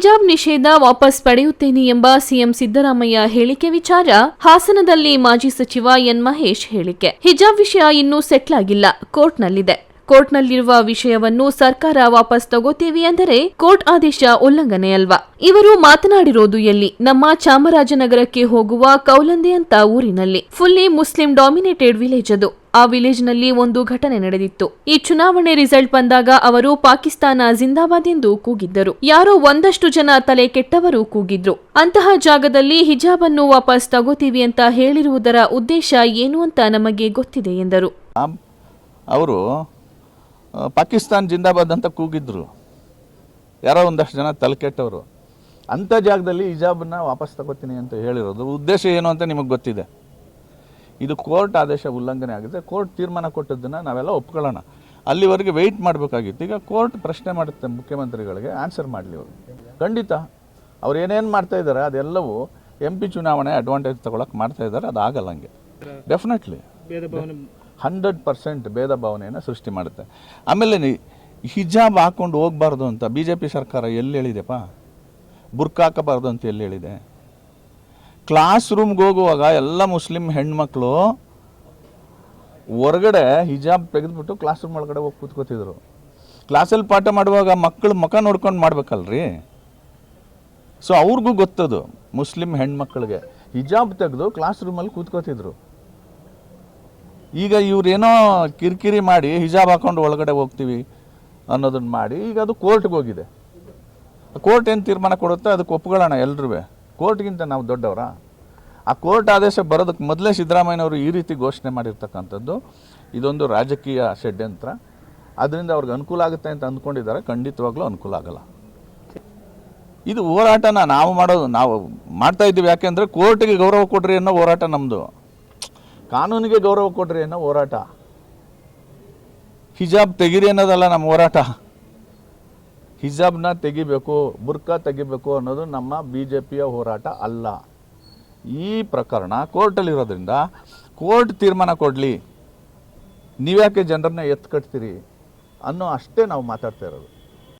ಹಿಜಾಬ್ ನಿಷೇಧ ವಾಪಸ್ ಪಡೆಯುತ್ತೇನೆ ಎಂಬ ಸಿಎಂ ಸಿದ್ದರಾಮಯ್ಯ ಹೇಳಿಕೆ ವಿಚಾರ ಹಾಸನದಲ್ಲಿ ಮಾಜಿ ಸಚಿವ ಎನ್ ಮಹೇಶ್ ಹೇಳಿಕೆ. ಹಿಜಾಬ್ ವಿಷಯ ಇನ್ನೂ ಸೆಟ್ಲ್ ಆಗಿಲ್ಲ ಕೋರ್ಟ್ನಲ್ಲಿದೆ. ಕೋರ್ಟ್ನಲ್ಲಿರುವ ವಿಷಯವನ್ನು ಸರ್ಕಾರ ವಾಪಸ್ ತಗೋತೀವಿ ಅಂದರೆ ಕೋರ್ಟ್ ಆದೇಶ ಉಲ್ಲಂಘನೆ ಅಲ್ವಾ? ಇವರು ಮಾತನಾಡಿರೋದು ಎಲ್ಲಿ? ನಮ್ಮ ಚಾಮರಾಜನಗರಕ್ಕೆ ಹೋಗುವ ಕೌಲಂದೆ ಅಂತ ಊರಿನಲ್ಲಿ. ಫುಲ್ಲಿ ಮುಸ್ಲಿಂ ಡಾಮಿನೇಟೆಡ್ ವಿಲೇಜ್ ಅದು. ಆ ವಿಲೇಜ್ನಲ್ಲಿ ಒಂದು ಘಟನೆ ನಡೆದಿತ್ತು. ಈ ಚುನಾವಣೆ ರಿಸಲ್ಟ್ ಬಂದಾಗ ಅವರು ಪಾಕಿಸ್ತಾನ ಜಿಂದಾಬಾದ್ ಎಂದು ಕೂಗಿದ್ದರು. ಯಾರೋ ಒಂದಷ್ಟು ಜನ ತಲೆ ಕೆಟ್ಟವರು ಕೂಗಿದ್ರು. ಅಂತಹ ಜಾಗದಲ್ಲಿ ಹಿಜಾಬ್ ಅನ್ನು ವಾಪಸ್ ತಗೋತೀವಿ ಅಂತ ಹೇಳಿರುವುದರ ಉದ್ದೇಶ ಏನು ಅಂತ ನಮಗೆ ಗೊತ್ತಿದೆ ಎಂದರು. ಅವರು ಪಾಕಿಸ್ತಾನ್ ಜಿಂದಾಬಾದ್ ಅಂತ ಕೂಗಿದ್ರು. ಯಾರೋ ಒಂದಷ್ಟು ಜನ ತಲೆಕೆಟ್ಟವರು ಅಂಥ ಜಾಗದಲ್ಲಿ ಹಿಜಾಬನ್ನ ವಾಪಸ್ ತಗೋತೀನಿ ಅಂತ ಹೇಳಿರೋದು. ಉದ್ದೇಶ ಏನು ಅಂತ ನಿಮಗೆ ಗೊತ್ತಿದೆ. ಇದು ಕೋರ್ಟ್ ಆದೇಶ ಉಲ್ಲಂಘನೆ ಆಗಿದೆ. ಕೋರ್ಟ್ ತೀರ್ಮಾನ ಕೊಟ್ಟದ್ದನ್ನು ನಾವೆಲ್ಲ ಒಪ್ಕೊಳ್ಳೋಣ. ಅಲ್ಲಿವರೆಗೆ ವೆಯ್ಟ್ ಮಾಡಬೇಕಾಗಿತ್ತು. ಈಗ ಕೋರ್ಟ್ ಪ್ರಶ್ನೆ ಮಾಡುತ್ತೆ ಮುಖ್ಯಮಂತ್ರಿಗಳಿಗೆ ಆನ್ಸರ್ ಮಾಡಲಿ ಅವರು. ಖಂಡಿತ. ಅವ್ರು ಏನೇನು ಮಾಡ್ತಾ ಇದ್ದಾರೆ, ಅದೆಲ್ಲವೂ ಎಂ ಪಿ ಚುನಾವಣೆ ಅಡ್ವಾಂಟೇಜ್ ತಗೊಳಕ್ಕೆ ಮಾಡ್ತಾ ಇದ್ದಾರೆ. ಅದು ಆಗಲ್ಲ ಹಂಗೆ ಡೆಫಿನೆಟ್ಲಿ ಹಂಡ್ರೆಡ್ ಪರ್ಸೆಂಟ್ ಭೇದ ಭಾವನೆಯನ್ನು ಸೃಷ್ಟಿ ಮಾಡುತ್ತೆ. ಆಮೇಲೆ ಹಿಜಾಬ್ ಹಾಕ್ಕೊಂಡು ಹೋಗಬಾರ್ದು ಅಂತ ಬಿ ಜೆ ಪಿ ಸರ್ಕಾರ ಎಲ್ಲಿ ಹೇಳಿದೆಪ್ಪ? ಬುರ್ಕ್ ಹಾಕಬಾರ್ದು ಅಂತ ಎಲ್ಲಿ ಹೇಳಿದೆ? ಕ್ಲಾಸ್ ರೂಮ್ಗೆ ಹೋಗುವಾಗ ಎಲ್ಲ ಮುಸ್ಲಿಂ ಹೆಣ್ಮಕ್ಳು ಹೊರಗಡೆ ಹಿಜಾಬ್ ತೆಗೆದ್ಬಿಟ್ಟು ಕ್ಲಾಸ್ ರೂಮ್ ಒಳಗಡೆ ಹೋಗಿ ಕೂತ್ಕೋತಿದ್ರು. ಕ್ಲಾಸಲ್ಲಿ ಪಾಠ ಮಾಡುವಾಗ ಮಕ್ಕಳು ಮುಖ ನೋಡ್ಕೊಂಡು ಮಾಡ್ಬೇಕಲ್ರಿ? ಸೊ ಅವ್ರಿಗೂ ಗೊತ್ತದು ಮುಸ್ಲಿಂ ಹೆಣ್ಮಕ್ಳಿಗೆ. ಹಿಜಾಬ್ ತೆಗೆದು ಕ್ಲಾಸ್ ರೂಮಲ್ಲಿ ಕೂತ್ಕೋತಿದ್ರು. ಈಗ ಇವ್ರೇನೋ ಕಿರಿಕಿರಿ ಮಾಡಿ ಹಿಜಾಬ್ ಹಾಕೊಂಡು ಒಳಗಡೆ ಹೋಗ್ತೀವಿ ಅನ್ನೋದನ್ನ ಮಾಡಿ ಈಗ ಅದು ಕೋರ್ಟ್ಗೆ ಹೋಗಿದೆ. ಕೋರ್ಟ್ ಏನು ತೀರ್ಮಾನ ಕೊಡುತ್ತೆ? ಅದಕ್ಕೆ ಒಪ್ಕೊಳ್ಳೋಣ ಎಲ್ರೂ ಕೋರ್ಟ್ಗಿಂತ ನಾವು ದೊಡ್ಡವರ? ಆ ಕೋರ್ಟ್ ಆದೇಶ ಬರೋದಕ್ಕೆ ಮೊದಲೇ ಸಿದ್ದರಾಮಯ್ಯನವರು ಈ ರೀತಿ ಘೋಷಣೆ ಮಾಡಿರ್ತಕ್ಕಂಥದ್ದು. ಇದೊಂದು ರಾಜಕೀಯ ಷಡ್ಯಂತ್ರ. ಅದರಿಂದ ಅವ್ರಿಗೆ ಅನುಕೂಲ ಆಗುತ್ತೆ ಅಂತ ಅಂದ್ಕೊಂಡಿದ್ದಾರೆ. ಖಂಡಿತವಾಗ್ಲೂ ಅನುಕೂಲ ಆಗಲ್ಲ. ಇದು ಹೋರಾಟನ ನಾವು ಮಾಡೋದು, ನಾವು ಮಾಡ್ತಾ ಇದ್ದೀವಿ. ಯಾಕೆಂದರೆ ಕೋರ್ಟ್ಗೆ ಗೌರವ ಕೊಡ್ರಿ ಅನ್ನೋ ಹೋರಾಟ ನಮ್ಮದು ಕಾನೂನಿಗೆ ಗೌರವ ಕೊಡ್ರಿ ಅನ್ನೋ ಹೋರಾಟ. ಹಿಜಾಬ್ ತೆಗಿರಿ ಅನ್ನೋದಲ್ಲ ನಮ್ಮ ಹೋರಾಟ. ಹಿಜಾಬ್ನ ತೆಗಿಬೇಕು ಬುರ್ಕಾ ತೆಗಿಬೇಕು ಅನ್ನೋದು ನಮ್ಮ ಬಿ ಜೆ ಪಿಯ ಹೋರಾಟ ಅಲ್ಲ. ಈ ಪ್ರಕರಣ ಕೋರ್ಟಲ್ಲಿರೋದ್ರಿಂದ ಕೋರ್ಟ್ ತೀರ್ಮಾನ ಕೊಡಲಿ. ನೀವ್ಯಾಕೆ ಜನರನ್ನ ಎತ್ತು ಕಟ್ತೀರಿ ಅನ್ನೋ ಅಷ್ಟೇ ನಾವು ಮಾತಾಡ್ತಾ ಇರೋದು.